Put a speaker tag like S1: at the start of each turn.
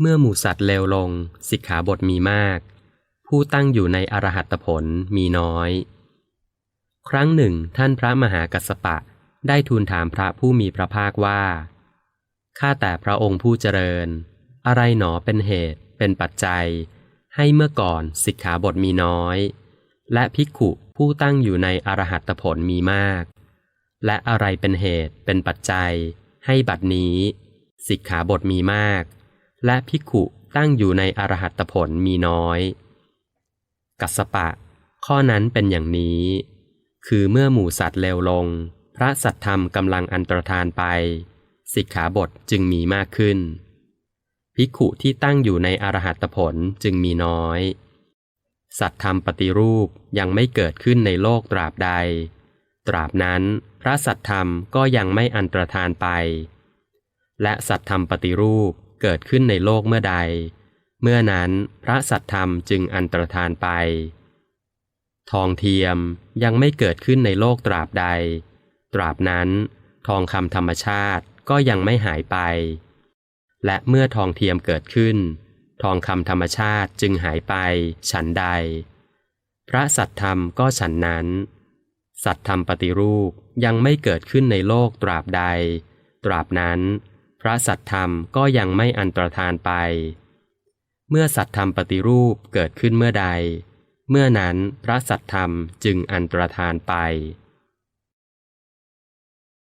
S1: เมื่อหมู่สัตว์เลวลง สิกขาบทมีมาก ผู้ตั้งอยู่ในอรหัตผลมีน้อย ครั้งหนึ่ง ท่านพระมหากัสปะได้ทูลถามพระผู้มีพระภาคว่า ข้าแต่พระองค์ผู้เจริญ อะไรหนอเป็นเหตุ เป็นปัจจัย ให้เมื่อก่อนสิกขาบทมีน้อย และภิกขุผู้ตั้งอยู่ในอรหัตผลมีมาก และอะไรเป็นเหตุ เป็นปัจจัย ให้บัดนี้ สิกขาบทมีมาก และภิกุตั้งอยู่ในอรหัตผลมีน้อย กัสปะ ข้อนั้นเป็นอย่างนี้ คือเมื่อหมู่สัตว์เลวลง พระสัตธรรมกำลังอันตรธานไป สิกขาบทจึงมีมากขึ้นภิกุที่ตั้งอยู่ในอรหัตผลจึงมีน้อย สัตธรรมปฏิรูปยังไม่เกิดขึ้นในโลกตราบใด ตราบนั้นพระสัตธรรมก็ยังไม่อันตรธานไป และสัตธรรมปฏิรูป เกิดขึ้นในโลกเมื่อใด เมื่อนั้นพระสัตธรรมจึงอันตรธานไป ทองเทียมยังไม่เกิดขึ้นในโลกตราบใด ตราบนั้นทองคำธรรมชาติก็ยังไม่หายไป และเมื่อทองเทียมเกิดขึ้น ทองคำธรรมชาติจึงหายไป ฉันใด พระสัตธรรมก็ฉันนั้น สัตธรรมปฏิรูปยังไม่เกิดขึ้นในโลกตราบใด ตราบนั้น ระสัตธรรมก็ยังไม่อันตรธานไป เมื่อสัตธรรมปฏิรูปเกิดขึ้นเมื่อใด เมื่อนั้นพระสัตธรรมจึงอันตรธานไป